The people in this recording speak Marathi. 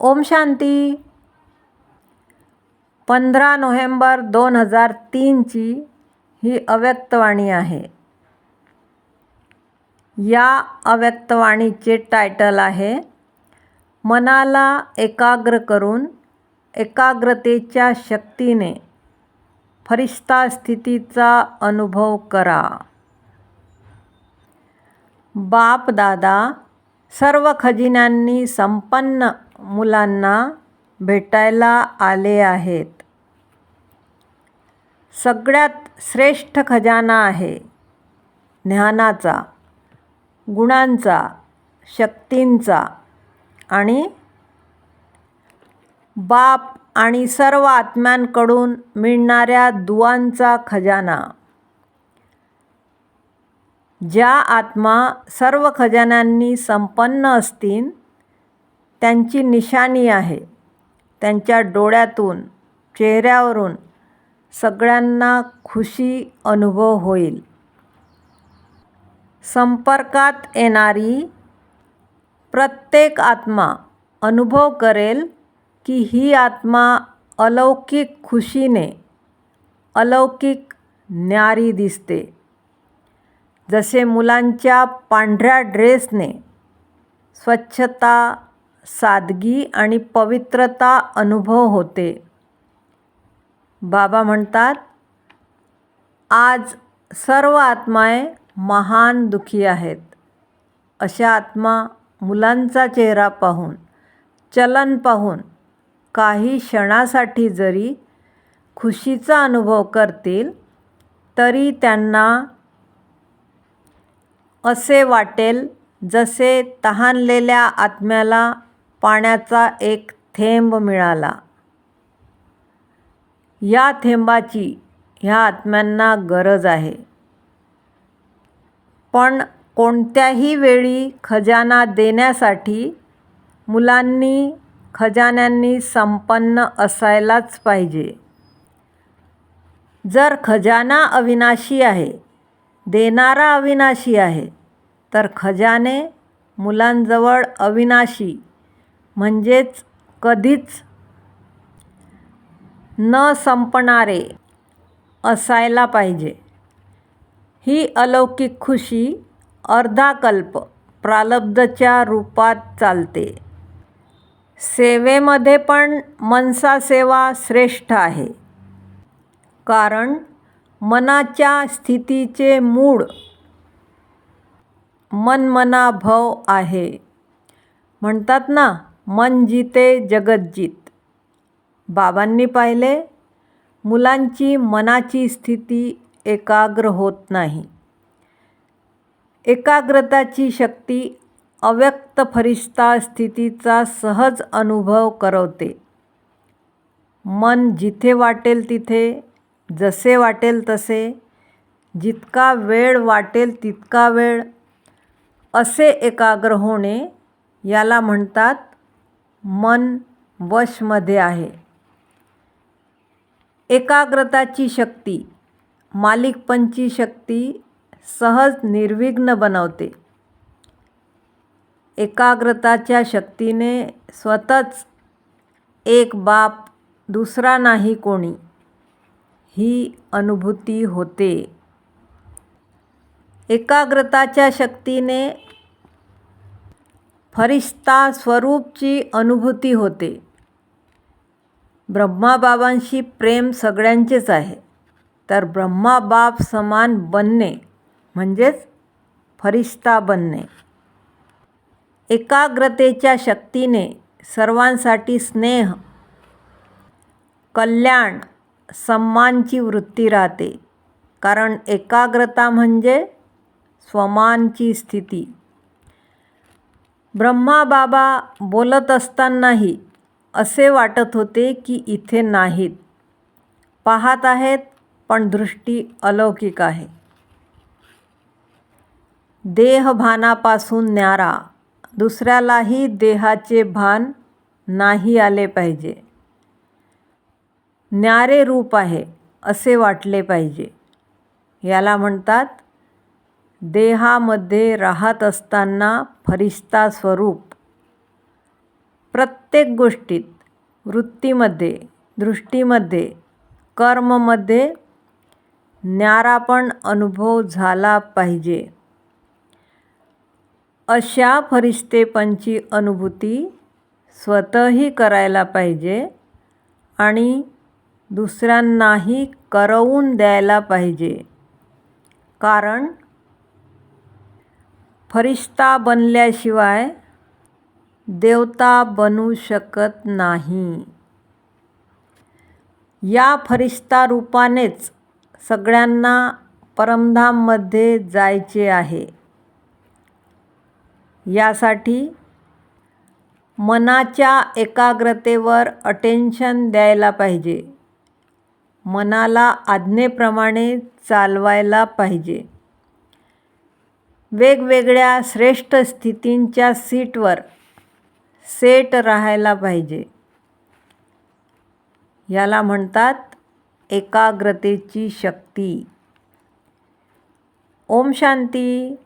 ओम शांती. पंधरा नोव्हेंबर दोन हजार तीनची ही अव्यक्तवाणी आहे. या अव्यक्तवाणीचे टायटल आहे मनाला एकाग्र करून एकाग्रतेच्या शक्तीने फरिश्ता स्थितीचा अनुभव करा. बाप दादा सर्व खजिन्यांनी संपन्न मुलांना भेटायला आले आहेत. सगळ्यात श्रेष्ठ खजाना आहे ज्ञानाचा गुणांचा शक्तींचा आणि बाप आणि सर्व आत्म्यांकडून मिळणाऱ्या दुवांचा खजाना. ज्या आत्मा सर्व खजान्यांनी संपन्न असतील त्यांची निशाणी आहे. त्यांच्या डोळ्यातून चेहऱ्यावरून सगळ्यांना खुशी अनुभव होईल. संपर्कात येणारी प्रत्येक आत्मा अनुभव करेल की ही आत्मा अलौकिक खुशीने अलौकिक न्यारी दिसते. जसे मुलांच्या पांढऱ्या ड्रेसने स्वच्छता सादगी आणि पवित्रता अनुभव होते. बाबा म्हणतात आज सर्व आत्माए महान दुखी आहेत. अशा आत्मा मुलांचा चेहरा पाहून चलन पाहून काही क्षणासाठी जरी खुशीचा अनुभव करतील तरी त्यांना असे वाटेल जसे तहानलेल्या आत्म्याला पाण्याचा एक थेंब मिळाला. या थेंबाची ह्या आत्म्यांना गरज आहे. पण कोणत्याही वेळी खजाना देण्यासाठी मुलांनी खजान्यांनी संपन्न असायलाच पाहिजे. जर खजाना अविनाशी आहे देणारा अविनाशी आहे तर खजाने मुलांजवळ अविनाशी म्हणजेच कधीच न संपणारे असायला पाहिजे. ही अलौकिक खुशी अर्धाकल्प प्रालब्धच्या रूपात चालते. सेवेमध्ये पण मनसा सेवा श्रेष्ठ आहे. कारण मनाच्या स्थितीचे मूळ मनमनाभव आहे. म्हणतात ना मन जिते जगत जित बाबांनी पाहिले मुलांची मनाची स्थिती एकाग्र होत नाही. एकाग्रताची शक्ती अव्यक्त फरिश्ता स्थितीचा सहज अनुभव करवते. मन जिथे वाटेल तिथे जसे वाटेल तसे जितका वेळ वाटेल तितका वेळ असे एकाग्र होणे याला म्हणतात मन वशमध्ये आहे. एकाग्रताची शक्ती मालिकपणची शक्ती सहज निर्विघ्न बनवते. एकाग्रताच्या शक्तीने स्वतःच एक बाप दुसरा नाही कोणी ही अनुभूती होते. एकाग्रताच्या शक्तीने फरिश्ता स्वरूपची अनुभूती होते. ब्रह्माबाबांशी प्रेम सगळ्यांचेच आहे. तर ब्रह्माबाब समान बनणे म्हणजेच फरिश्ता बनणे. एकाग्रतेच्या शक्तीने सर्वांसाठी स्नेह कल्याण सम्मानची वृत्ती राहते. कारण एकाग्रता म्हणजे स्वमानची स्थिती. ब्रह्मा बाबा बोलत असतानाही असे वाटत होते की इथे नाहीत. पाहत आहेत पण दृष्टी अलौकिक आहे. देहभानापासून न्यारा दुसऱ्यालाही देहाचे भान नाही आले पाहिजे. न्यारे रूप आहे असे वाटले पाहिजे. याला म्हणतात देहामध्ये राहत असताना फरिश्ता स्वरूप. प्रत्येक गोष्टीत वृत्तीमध्ये दृष्टीमध्ये कर्ममध्ये ज्ञारापण अनुभव झाला पाहिजे. अशा फरिश्तेपणची अनुभूती स्वतःही करायला पाहिजे आणि दुसऱ्यांनाही करवून द्यायला पाहिजे. कारण फरिश्ता बनल्याशिवाय देवता बनू शकत नाही. या फरिश्ता रूपानेच सगळ्यांना परमधाममध्ये जायचे आहे. यासाठी मनाच्या एकाग्रतेवर अटेन्शन द्यायला पाहिजे. मनाला आज्ञेप्रमाणे चालवायला पाहिजे. वेगवेगळ्या श्रेष्ठ स्थितींच्या सीटवर सेट राहायला पाहिजे. याला म्हणतात एकाग्रतेची शक्ती. ओम शांती.